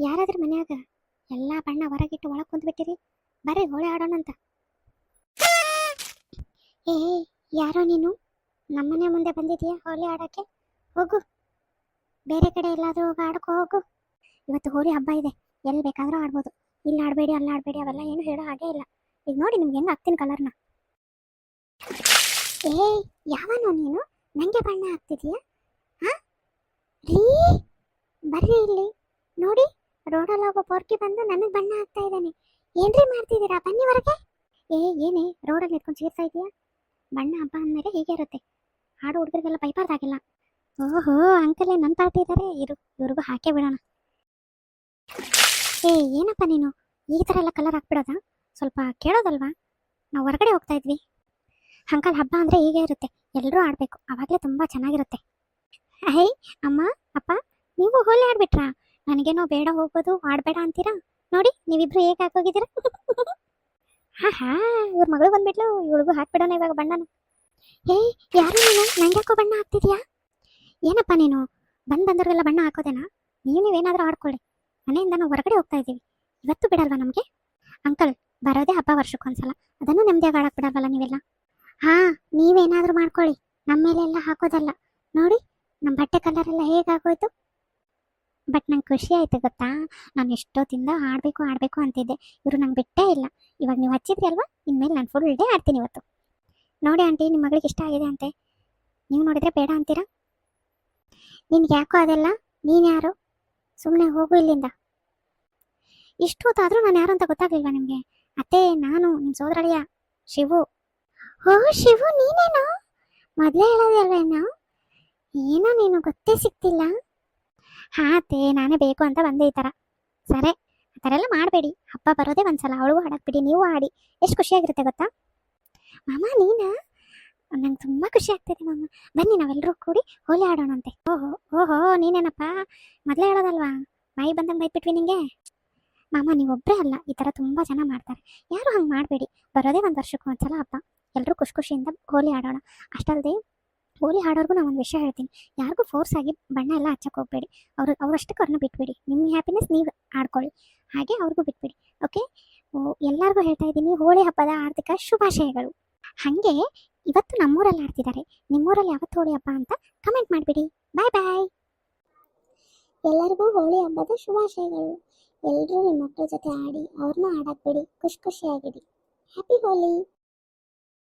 ಯಾರಾದ್ರೂ ಮನ್ಯಾಗ ಎಲ್ಲಾ ಬಣ್ಣ ಹೊರಗಿಟ್ಟು ಒಳಗೆ ಕುಂತ್ಬಿಟ್ಟಿರಿ. ಬರೀ ಹೋಳಿ ಆಡೋಣ ಅಂತ. ಏ ಯಾರೋ ನೀನು? ನಮ್ಮನೆ ಮುಂದೆ ಬಂದಿದೀಯ ಹೋಳಿ ಆಡಕ್ಕೆ? ಹೋಗು. ಬೇರೆ ಕಡೆ ಎಲ್ಲಾದ್ರೂ ಹೋಗಿ ಆಡ್ಕೊ ಹೋಗು. ಇವತ್ತು ಹೋಳಿ ಹಬ್ಬ ಇದೆ. ಎಲ್ಲಿ ಬೇಕಾದ್ರೂ ಆಡ್ಬೋದು. ಇಲ್ಲಿ ಆಡಬೇಡಿ, ಅಲ್ಲಿ ಆಡಬೇಡಿ, ಅವೆಲ್ಲ ಏನು ಹೇಳೋ ಹಾಗೆ ಇಲ್ಲ. ಈಗ ನೋಡಿ ನಿಮ್ಗೆ ಹೆಂಗೆ ಹಾಕ್ತೀನಿ ಕಲರ್ನ ಏ, ಯಾವನೋ ನೀನು? ನಂಗೆ ಬಣ್ಣ ಹಾಕ್ತಿದೀಯ? ಹಾ? ರೀ? ಬರ್ರಿ ಇಲ್ಲಿ. ನೋಡಿ. ರೋಡಲ್ಲಿ ಒಬ್ಬ ಪೋರ್ಕಿ ಬಂದು ನನಗೆ ಬಣ್ಣ ಹಾಕ್ತಾ ಇದ್ದಾನೆ. ಏನ್ರಿ ಮಾಡ್ತಿದ್ದೀರಾ? ಬನ್ನಿ ಹೊರಗೆ. ಏ, ಏನೇ, ರೋಡಲ್ಲಿ ನಿಂತ್ಕೊಂಡು ಚೀರ್ತಾ ಇದೀಯಾ? ಬಣ್ಣ ಹಬ್ಬ ಅಂದಮೇಲೆ ಹೀಗೆ ಇರುತ್ತೆ. ಹಾಡು ಹುಡುಗರಿಗೆಲ್ಲ ಬೈಬಾರ್ದಾಗಿಲ್ಲ ಓಹೋ, ಅಂಕಲೇ ನನ್ನ ಪಾರ್ಟಿ ಇದ್ದಾರೆ ಇರು, ಇವ್ರಿಗೂ ಹಾಕೇ ಬಿಡೋಣ. ಏ, ಏನಪ್ಪ ನೀನು? ಈ ಥರ ಎಲ್ಲ ಕಲರ್ ಹಾಕ್ಬಿಡೋದಾ? ಸ್ವಲ್ಪ ಕೇಳೋದಲ್ವಾ? ನಾವು ಹೊರಗಡೆ ಹೋಗ್ತಾ ಇದ್ವಿ. ಅಂಕಲ್, ಹಬ್ಬ ಅಂದರೆ ಹೀಗೆ ಇರುತ್ತೆ. ಎಲ್ಲರೂ ಆಡಬೇಕು ಆವಾಗಲೇ ತುಂಬ ಚೆನ್ನಾಗಿರುತ್ತೆ. ಹೇ ಅಮ್ಮ, ಅಪ್ಪ, ನೀವು ಹೋಲಿ ಆಡ್ಬಿಟ್ರಾ? ನನಗೇನೋ ಬೇಡ ಹೋಗೋದು ಆಡಬೇಡ ಅಂತೀರಾ? ನೋಡಿ, ನೀವಿಬ್ರು ಹೇಗೆ ಹಾಕೋಗಿದ್ದೀರಾ? ಹಾ ಹಾ, ಇವ್ರ ಮಗಳು ಬಂದ್ಬಿಟ್ಲು, ಇವಳಿಗೂ ಹಾಕ್ಬಿಡೋಣ ಇವಾಗ ಬಣ್ಣನ. ಏಯ್ ಯಾರು ನೀನು? ನಂಗೆ ಬಣ್ಣ ಹಾಕ್ತಿದ್ಯಾ? ಏನಪ್ಪ ನೀನು? ಬಂದ್ ಬಂದವ್ರಿಗೆಲ್ಲ ಬಣ್ಣ ಹಾಕೋದೇನಾ? ನೀವು ನೀವೇನಾದ್ರೂ ಆಡ್ಕೊಳ್ಳಿ. ಮನೆಯಿಂದ ನಾವು ಹೊರಗಡೆ ಹೋಗ್ತಾ ಇದ್ದೀವಿ. ಇವತ್ತು ಬಿಡಲ್ವಾ ನಮಗೆ? ಅಂಕಲ್, ಬರೋದೇ ಹಬ್ಬ ವರ್ಷಕ್ಕೊಂದ್ಸಲ ಅದನ್ನು ನೆಮ್ಮದಿಯಾಗಿ ಆಡಕ್ ಬಿಡಲ್ವಲ್ಲ ನೀವೆಲ್ಲ? ಹಾ, ನೀವೇನಾದ್ರೂ ಮಾಡ್ಕೊಳ್ಳಿ. ನಮ್ಮ ಮೇಲೆ ಎಲ್ಲ ಹಾಕೋದಲ್ಲ. ನೋಡಿ ನಮ್ಮ ಬಟ್ಟೆ ಕಲರ್ ಎಲ್ಲ ಹೇಗಾಗೋಯ್ತು? ಬಟ್ ನಂಗೆ ಖುಷಿ ಆಯ್ತು ಗೊತ್ತಾ? ನಾನು ಎಷ್ಟೊತ್ತಿಂದ ಆಡಬೇಕು ಆಡಬೇಕು ಅಂತಿದ್ದೆ. ಇವರು ನಂಗೆ ಬಿಟ್ಟೇ ಇಲ್ಲ. ಇವಾಗ ನೀವು ಹಚ್ಚಿದ್ರಿ ಅಲ್ವಾ? ಇನ್ಮೇಲೆ ನಾನು ಫುಲ್ ಡೇ ಆಡ್ತೀನಿ ಇವತ್ತು. ನೋಡಿ ಆಂಟಿ ನಿಮ್ಮ ಮಗಳಿಗೆ ಇಷ್ಟ ಆಗಿದೆ ಅಂತೆ. ನೀವು ನೋಡಿದ್ರೆ ಬೇಡ ಅಂತೀರಾ? ನಿನ್ಗೆ ಯಾಕೋ ಅದೆಲ್ಲ? ನೀನು ಯಾರು? ಸುಮ್ಮನೆ ಹೋಗು ಇಲ್ಲಿಂದ. ಇಷ್ಟು ಹೊತ್ತಾದ್ರೂ ನಾನು ಯಾರು ಅಂತ ಗೊತ್ತಾಗ್ಲಿಲ್ವಾ ನಿಮಗೆ? ಅತ್ತೆ, ನಾನು ನಿಮ್ಮ ಸೋದರಳಿಯ, ಶಿವು. ಓ, ಶಿವು, ನೀನೇನೋ? ಮೊದಲೇ ಹೇಳೋದೇ ಅಲ್ವೇನೋ? ಏನೋ ನೀನು ಗೊತ್ತೇ ಸಿಗ್ತಿಲ್ಲ. ಹಾ ಅತ್ತೆ, ನಾನೇ ಬೇಕು ಅಂತ ಬಂದೆ ಈ ಥರ ಸರಿ, ಆ ಥರ ಎಲ್ಲ ಮಾಡಬೇಡಿ. ಅಪ್ಪ ಬರೋದೇ ಒಂದ್ಸಲ, ಅವಳಿಗೂ ಹಾಡಕ್ ಬಿಡಿ, ನೀವು ಆಡಿ ಎಷ್ಟು ಖುಷಿಯಾಗಿರುತ್ತೆ ಗೊತ್ತಾ? ಮಾಮ, ನೀನಾ? ನಂಗೆ ತುಂಬ ಖುಷಿ ಆಗ್ತಿದೆ ಮಾಮ. ಬನ್ನಿ ನಾವೆಲ್ಲರೂ ಕೂಡಿ ಹೋಲಿ ಆಡೋಣಂತೆ. ಓಹೋ ಓಹೋ, ನೀನೇನಪ್ಪ? ಮೊದಲೇ ಹೇಳೋದಲ್ವಾ? ಬಾಯಿ ಬಂದಂಗೆ ಬೈದ್ಬಿಟ್ವಿ ನಿಂಗೆ? ಮಾಮ ನೀವೊಬ್ಬರೇ ಅಲ್ಲ, ಈ ಥರ ತುಂಬ ಜನ ಮಾಡ್ತಾರೆ. ಯಾರು ಹಂಗೆ ಮಾಡಬೇಡಿ. ಬರೋದೇ ಒಂದು ವರ್ಷಕ್ಕೆ ಒಂದ್ಸಲ ಹಬ್ಬ. ಎಲ್ಲರೂ ಖುಷಿ ಖುಷಿಯಿಂದ ಹೋಲಿ ಆಡೋಣ. ಅಷ್ಟಲ್ಲದೆ ಹೋಲಿ ಹಾಡೋರ್ಗೂ ನಾನು ಒಂದು ವಿಷಯ ಹೇಳ್ತೀನಿ. ಯಾರಿಗೂ ಫೋರ್ಸ್ ಆಗಿ ಬಣ್ಣ ಎಲ್ಲ ಹಚ್ಚಕ್ಕೆ ಹೋಗಬೇಡಿ. ಅವರು ಅವರಷ್ಟಕ್ಕೆ ಅವ್ರನ್ನ ಬಿಟ್ಬಿಡಿ. ನಿಮ್ಮ ಹ್ಯಾಪಿನೆಸ್ ನೀವು ಆಡ್ಕೊಳ್ಳಿ. ಹಾಗೆ ಅವ್ರಿಗೂ ಬಿಟ್ಬಿಡಿ. ಓಕೆ ಎಲ್ಲರಿಗೂ ಹೇಳ್ತಾ ಇದ್ದೀನಿ ಹೋಳಿ ಹಬ್ಬದ ಆರ್ಥಿಕ ಶುಭಾಶಯಗಳು. ಹಾಗೆ ಇವತ್ತು ನಮ್ಮೂರಲ್ಲಿ ಆಡ್ತಿದ್ದಾರೆ ನಿಮ್ಮೂರಲ್ಲಿ ಯಾವತ್ತು ಹೋಳಿ ಹಬ್ಬ ಅಂತ ಕಮೆಂಟ್ ಮಾಡಿಬಿಡಿ. ಬಾಯ್ ಬಾಯ್ ಎಲ್ಲರಿಗೂ ಹೋಳಿ ಹಬ್ಬದ ಶುಭಾಶಯಗಳು. ಎಲ್ಲರೂ ನಿಮ್ಮ ಮಕ್ಕಳ ಜೊತೆ ಆಡಿ ಅವ್ರನ್ನ ಆಡಕ್ ಬಿಡಿ ಖುಷಿ ಖುಷಿಯಾಗಿಡಿ ಹ್ಯಾಪಿ ಹೋಲಿ